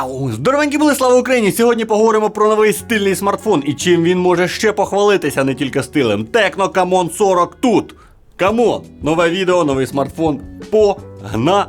Вау! Здоровенькі були, слава Україні! Сьогодні поговоримо про новий стильний смартфон і чим він може ще похвалитися не тільки стилем. Текно Камон 40 тут. Камон! Нове відео, новий смартфон. Погнали!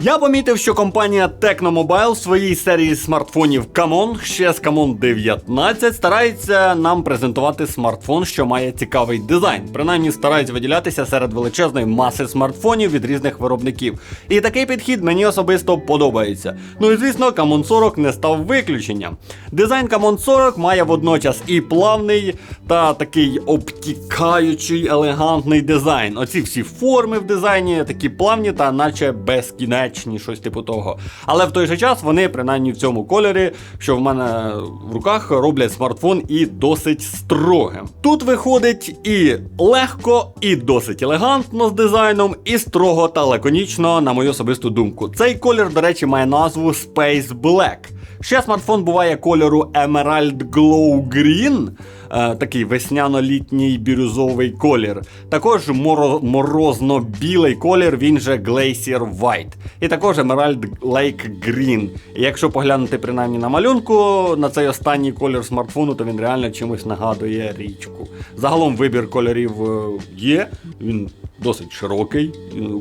Я помітив, що компанія Tecnomobile в своїй серії смартфонів Camon ще з Camon 19 старається нам презентувати смартфон, що має цікавий дизайн. Принаймні старається виділятися серед величезної маси смартфонів від різних виробників. І такий підхід мені особисто подобається. Ну і звісно, Camon 40 не став виключенням. Дизайн Camon 40 має водночас і плавний та такий обтікаючий елегантний дизайн. Оці всі форми в дизайні такі плавні та наче безкінечні, щось типу того. Але в той же час вони, принаймні в цьому кольорі, що в мене в руках, роблять смартфон і досить строгим. Тут виходить і легко, і досить елегантно з дизайном, і строго та лаконічно, на мою особисту думку. Цей колір, до речі, має назву Space Black. Ще смартфон буває кольору Emerald Glow Green, такий весняно-літній бірюзовий колір. Також моро- морозно-білий колір, він же Glacier White. І також Emerald Lake Green. І якщо поглянути принаймні на малюнку, на цей останній колір смартфону, то він реально чимось нагадує річку. Загалом вибір кольорів е, є, він досить широкий,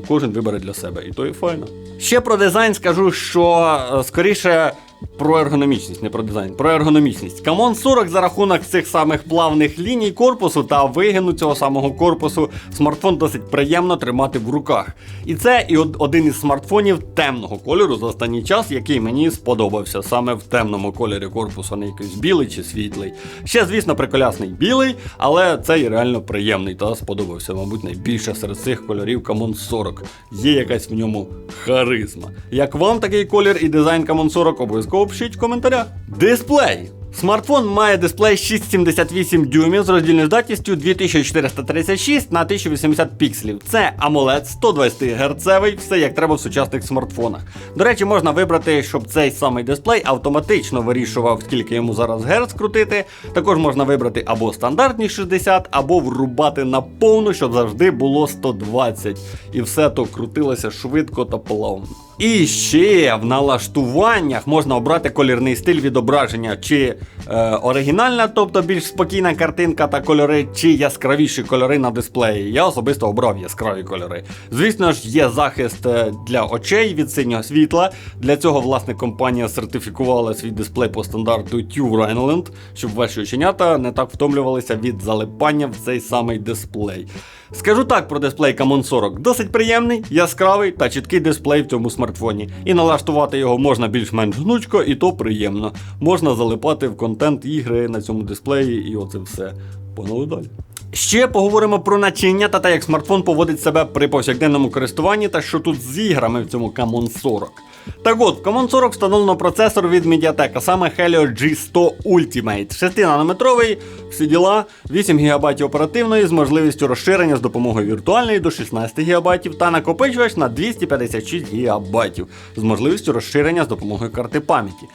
кожен вибере для себе, і то і файно. Ще про дизайн скажу, що е, скоріше. Про ергономічність, не про дизайн, про ергономічність. Камон 40 за рахунок цих самих плавних ліній корпусу та вигину цього самого корпусу смартфон досить приємно тримати в руках. І це і один із смартфонів темного кольору за останній час, який мені сподобався саме в темному кольорі корпусу, а не якийсь білий чи світлий. Ще, звісно, приколясний білий, але цей реально приємний та сподобався, мабуть, найбільше серед цих кольорів Камон 40. Є якась в ньому харизма. Як вам такий колір і дизайн Камон 40, обов'язково пишіть в коментарях. Дисплей. Смартфон має дисплей 6,78 дюймів з роздільною здатністю 2436 на 1080 пікселів. Це AMOLED 120 Гц, все як треба в сучасних смартфонах. До речі, можна вибрати, щоб цей самий дисплей автоматично вирішував, скільки йому зараз герц крутити. Також можна вибрати або стандартні 60, або врубати на повну, щоб завжди було 120. І все то крутилося швидко та плавно. І ще в налаштуваннях можна обрати колірний стиль відображення, чи е, оригінальна, тобто більш спокійна картинка та кольори, чи яскравіші кольори на дисплеї. Я особисто обрав яскраві кольори. Звісно ж, є захист е, для очей від синього світла. Для цього, власне, компанія сертифікувала свій дисплей по стандарту Tube Rhineland, щоб ваші оченята не так втомлювалися від залипання в цей самий дисплей. Скажу так про дисплей Camon 40. Досить приємний, яскравий та чіткий дисплей в цьому смартфоні. І налаштувати його можна більш-менш гнучко, і то приємно. Можна залипати в контент ігри на цьому дисплеї, і оце все. Погнали далі. Ще поговоримо про начиння та те, як смартфон поводить себе при повсякденному користуванні та що тут з іграми в цьому Camon 40. Так от, в Common 40 встановлено процесор від Mediatek, а саме Helio G100 Ultimate. 6-нанометровий, всі діла, 8 ГБ оперативної з можливістю розширення з допомогою віртуальної до 16 ГБ та накопичувач на 256 ГБ з можливістю розширення з допомогою карти пам'яті.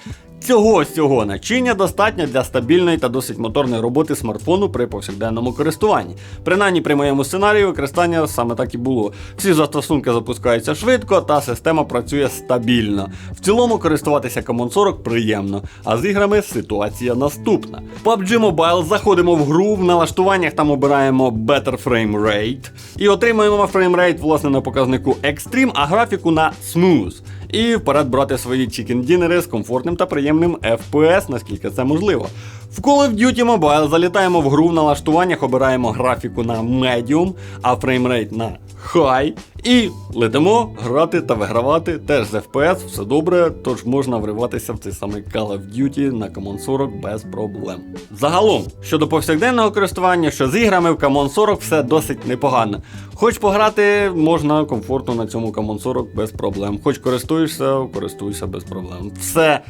Цього всього начиння достатньо для стабільної та досить моторної роботи смартфону при повсякденному користуванні. Принаймні при моєму сценарії використання саме так і було. Всі застосунки запускаються швидко, та система працює стабільно. В цілому користуватися Common 40 приємно, а з іграми ситуація наступна. PUBG Mobile заходимо в гру, в налаштуваннях там обираємо Better Frame Rate і отримуємо фреймрейт власне на показнику Extreme, а графіку на Smooth. І вперед брати свої chicken дінери з комфортним та приємним FPS, наскільки це можливо. В Call of Duty Mobile залітаємо в гру в налаштуваннях, обираємо графіку на Medium, а фреймрейт на High. І летимо грати та вигравати теж з FPS, все добре, тож можна вриватися в цей самий Call of Duty на Common 40 без проблем. Загалом, щодо повсякденного користування, що з іграми в Common 40 все досить непогано. Хоч пограти можна комфортно на цьому Common 40 без проблем. Хоч користуєшся, користуйся без проблем. Все.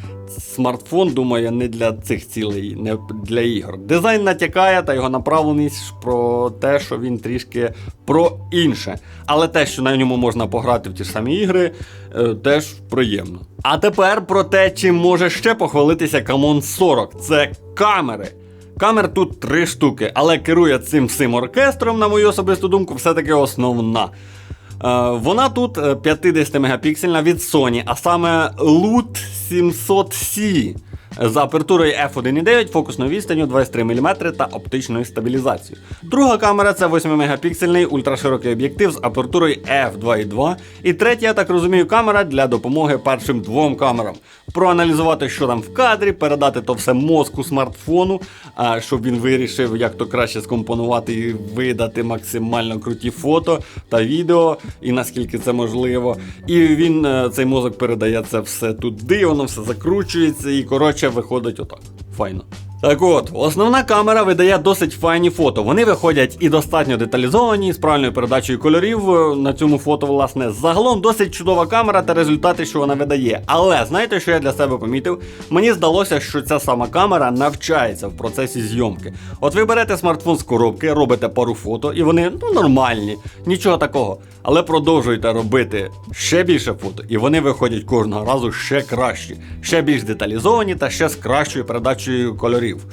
Смартфон, думаю, не для цих цілей, не для ігор. Дизайн натякає та його направленість про те, що він трішки про інше. Але те, що на ньому можна пограти в ті ж самі ігри, е, теж приємно. А тепер про те, чим може ще похвалитися Камон 40. Це камери. Камер тут три штуки, але керує цим всім оркестром, на мою особисту думку, все-таки основна. Е, Вона тут е, 50 мегапіксельна від Sony, а саме LUT 700C з апертурою f1.9, фокусною відстанню 23 мм та оптичною стабілізацією. Друга камера це 8 мегапіксельний ультраширокий об'єктив з апертурою f2.2. І третя, я так розумію, камера для допомоги першим двом камерам. Проаналізувати, що там в кадрі, передати то все мозку смартфону, щоб він вирішив, як то краще скомпонувати і видати максимально круті фото та відео, і наскільки це можливо. І він е, цей мозок передає це все туди, воно все закручується, і коротше виходить отак. Файно. Так от, основна камера видає досить файні фото. Вони виходять і достатньо деталізовані, з правильною передачею кольорів е, на цьому фото, власне. Загалом досить чудова камера та результати, що вона видає. Але знаєте, що я для себе помітив? Мені здалося, що ця сама камера навчається в процесі зйомки. От ви берете смартфон з коробки, робите пару фото, і вони ну нормальні, нічого такого. Але продовжуєте робити ще більше фото, і вони виходять кожного разу ще кращі, ще більш деталізовані та ще з кращою передачею кольорів.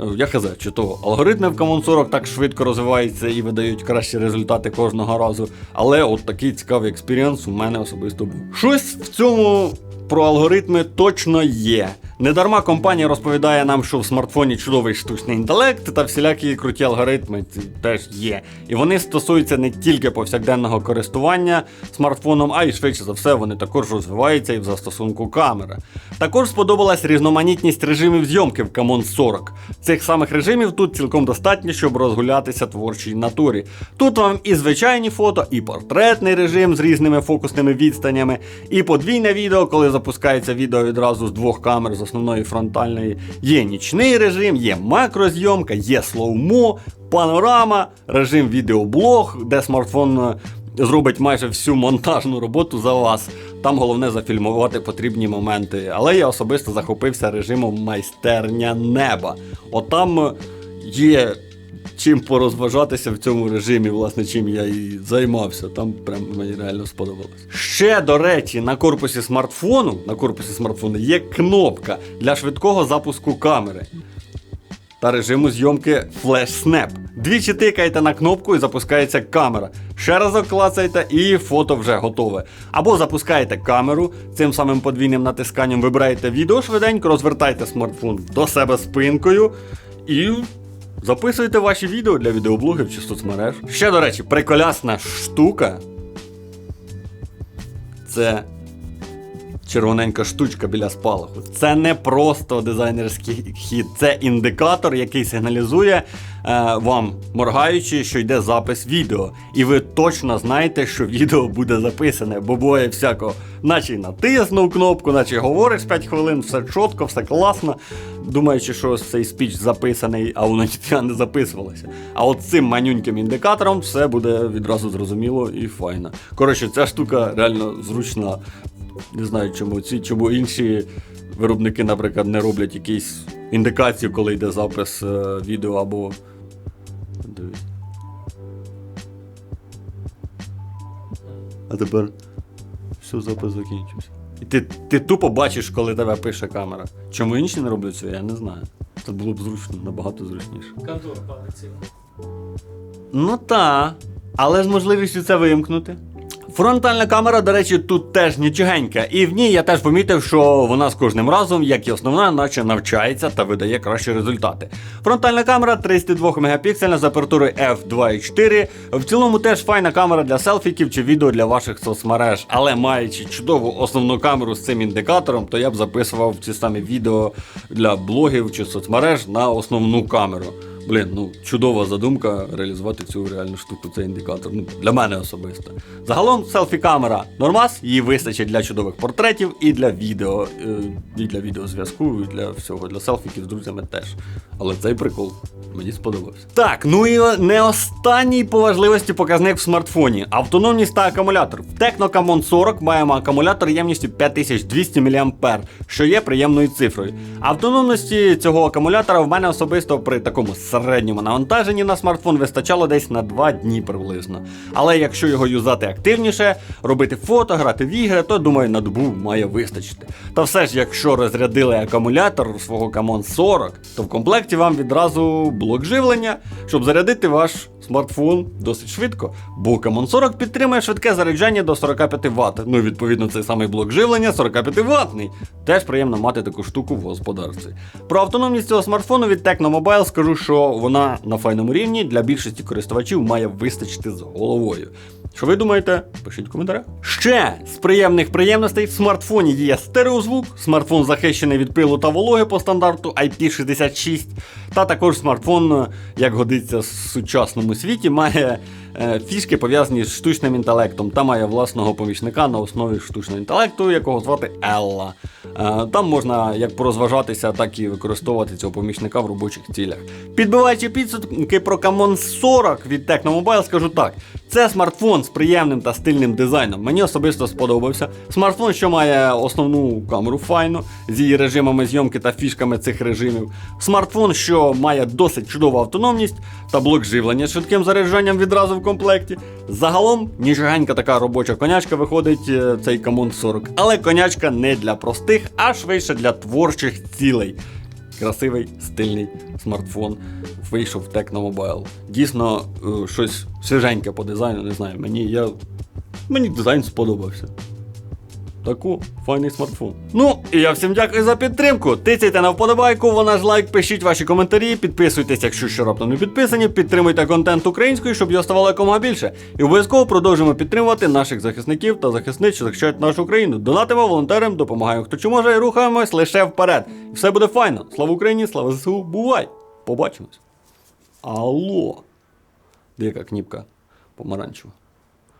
Е, Я хз, чи то алгоритми в Common 40 так швидко розвиваються і видають кращі результати кожного разу. Але от такий цікавий експірієнс у мене особисто був. Щось в цьому про алгоритми точно є. Недарма компанія розповідає нам, що в смартфоні чудовий штучний інтелект та всілякі круті алгоритми теж є. І вони стосуються не тільки повсякденного користування смартфоном, а й швидше за все вони також розвиваються і в застосунку камери. Також сподобалась різноманітність режимів зйомки в Camon 40. Цих самих режимів тут цілком достатньо, щоб розгулятися творчій натурі. Тут вам і звичайні фото, і портретний режим з різними фокусними відстанями, і подвійне відео, коли запускається відео відразу з двох камер основної фронтальної. Є нічний режим, є макрозйомка, є слоумо, панорама, режим відеоблог, де смартфон. е, Зробить майже всю монтажну роботу за вас. Там головне зафільмувати потрібні моменти. Але я особисто захопився режимом майстерня неба. От е, є чим порозважатися в цьому режимі, власне, чим я і займався. Там прям мені реально сподобалось. Ще, до речі, на корпусі смартфону, на корпусі смартфону є кнопка для швидкого запуску камери та режиму зйомки Flash Snap. Двічі тикаєте на кнопку і запускається камера. Ще разок клацаєте і фото вже готове. Або запускаєте камеру, цим самим подвійним натисканням вибираєте відео швиденько, розвертаєте смартфон до себе спинкою і. Записуйте ваші відео для відеоблогів чи соцмереж. Ще, до речі, приколясна штука. Це червоненька штучка біля спалаху. Це не просто дизайнерський хід, це індикатор, який сигналізує е, вам, моргаючи, що йде запис відео. І ви точно знаєте, що відео буде записане, бо буває всяко, наче натиснув кнопку, наче говориш 5 хвилин, все чітко, все класно. Думаючи, що цей спіч записаний, а воно ніфіга не записувалося. А от цим манюньким індикатором все буде відразу зрозуміло і файно. Коротше, ця штука реально зручна. Не знаю, чому ці, чому інші виробники, наприклад, не роблять якісь індикацію, коли йде запис е, відео або. А тепер все, запис закінчився. І ти, ти тупо бачиш, коли тебе пише камера. Чому інші не роблять цього, я не знаю. Це було б зручно, набагато зручніше. Контур падає ціла. Ну та, але з можливістю це вимкнути. Фронтальна камера, до речі, тут теж нічогенька, і в ній я теж помітив, що вона з кожним разом, як і основна, наче навчається та видає кращі результати. Фронтальна камера 32 мегапіксельна з апертурою f2.4. В цілому теж файна камера для селфіків чи відео для ваших соцмереж, але маючи чудову основну камеру з цим індикатором, то я б записував ці самі відео для блогів чи соцмереж на основну камеру. Блін, ну чудова задумка реалізувати цю реальну штуку, цей індикатор. Ну, для мене особисто. Загалом селфі-камера нормас, її вистачить для чудових портретів і для відео, е, і для відеозв'язку, і для всього, для селфіків з друзями теж. Але цей прикол мені сподобався. Так, ну і не останній по важливості показник в смартфоні. Автономність та акумулятор. В Tecno Camon 40 маємо акумулятор ємністю 5200 мА, що є приємною цифрою. Автономності цього акумулятора в мене особисто при такому середньому навантаженні на смартфон вистачало десь на 2 дні приблизно. Але якщо його юзати активніше, робити фото, грати в ігри, то думаю, на добу має вистачити. Та все ж, якщо розрядили акумулятор свого Camon 40, то в комплекті вам відразу блок живлення, щоб зарядити ваш смартфон досить швидко, бо Camon 40 підтримує швидке заряджання до 45 Вт. Ну відповідно цей самий блок живлення 45 ваттний. Теж приємно мати таку штуку в господарстві. Про автономність цього смартфону від Tecno Mobile скажу, що вона на файному рівні для більшості користувачів має вистачити з головою. Що ви думаєте? Пишіть в коментарях. Ще з приємних приємностей в смартфоні є стереозвук, смартфон захищений від пилу та вологи по стандарту IP66, та також смартфон, е, як годиться в сучасному світі, має фішки пов'язані з штучним інтелектом та має власного помічника на основі штучного інтелекту, якого звати Елла. Е, там можна як порозважатися, так і використовувати цього помічника в робочих цілях. Підбиваючи підсумки про Camon 40 від Tecno Mobile, скажу так: це смартфон з приємним та стильним дизайном. Мені особисто сподобався. Смартфон, що має основну камеру файну з її режимами зйомки та фішками цих режимів. Смартфон, що має досить чудову автономність та блок живлення з швидким заряджанням відразу в комплекті. Загалом, ніжагенька така робоча конячка виходить е, цей Камон 40. Але конячка не для простих, а швидше для творчих цілей. Красивий стильний смартфон вийшов в Tecno. Дійсно, е, щось свіженьке по дизайну, не знаю. Мені я. Мені дизайн сподобався. Таку файний смартфон. Ну, і я всім дякую за підтримку. Тицяйте на вподобайку, вона ж лайк, пишіть ваші коментарі, підписуйтесь, якщо ще раптом не підписані, підтримуйте контент українською, щоб його ставало якомога більше. І обов'язково продовжуємо підтримувати наших захисників та захисниць, що захищають нашу країну. Донатимо волонтерам, допомагаємо хто чи може, і рухаємось лише вперед. І все буде файно. Слава Україні, слава ЗСУ, бувай! Побачимось. Алло. Де кніпка помаранчева.